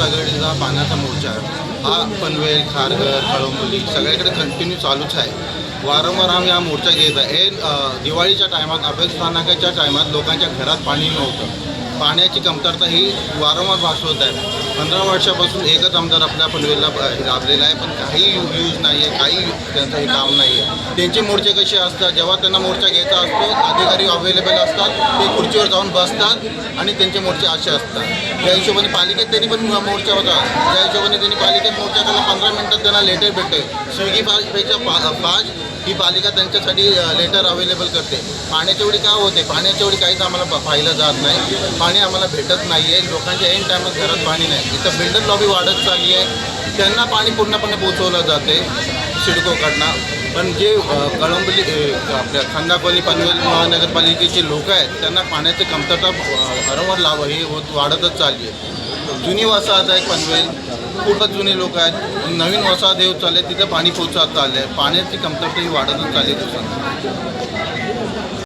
महाविकास पाण्याचा मोर्चा हा पनवेल खारघर कळंबोली सगळीकडे कंटिन्यू चालूच आहे. वारंवार आम्ही हा मोर्चा घेत आहे. दिवाळीच्या टायमात अभ्यासस्थानकाच्या टायमात लोकांच्या घरात पाणी नव्हतं. पाण्याची कमतरता ही वारंवार भासवत आहे. पंधरा वर्षापासून एकच आमदार आपल्या पनवेलला ब- लाभलेला आहे पण काही यू- यूज नाही आहे काही त्यांचं हे काम नाही आहे त्यांचे मोर्चे कसे असतात? जेव्हा त्यांना मोर्चा घ्यायचा असतो अधिकारी अवेलेबल असतात ते खुर्चीवर जाऊन बसतात आणि त्यांचे मोर्चे असे असतात. त्या हिशोबाने पालिकेत त्यांनी पण मोर्चा होता त्या हिशोबाने त्यांनी पालिकेत मोर्चा त्याला पंधरा मिनटात त्यांना लेटर भेटते स्विगी पेक्षा पा फास्ट ही पालिका त्यांच्यासाठी लेटर अवेलेबल करते. पाण्याच्या वेळी काय होते? पाण्याच्या वेळी काहीच आम्हाला पाहिलं जात नाही. पाणी आम्हाला भेटत नाही आहे लोकांच्या एन टायमात घरात पाणी नाही. इथं बिल्डर लॉबी वाढत चालली आहे. त्यांना पाणी पूर्णपणे पोचवलं जाते सिडकोकडनं. पण जे कळंबली आपल्या खांदापली पनवेल महानगरपालिकेचे लोक आहेत त्यांना पाण्याची कमतरता वारंवार लावं हे होत वाढतच चालली आहे. जुनी वसाहत आहे पनवेल. खूपच जुने लोक आहेत. नवीन वसाहत येऊ चालले. तिथं पाणी पोचत चाललं आहे पाण्याची कमतरता ही वाढतच चालली आहे.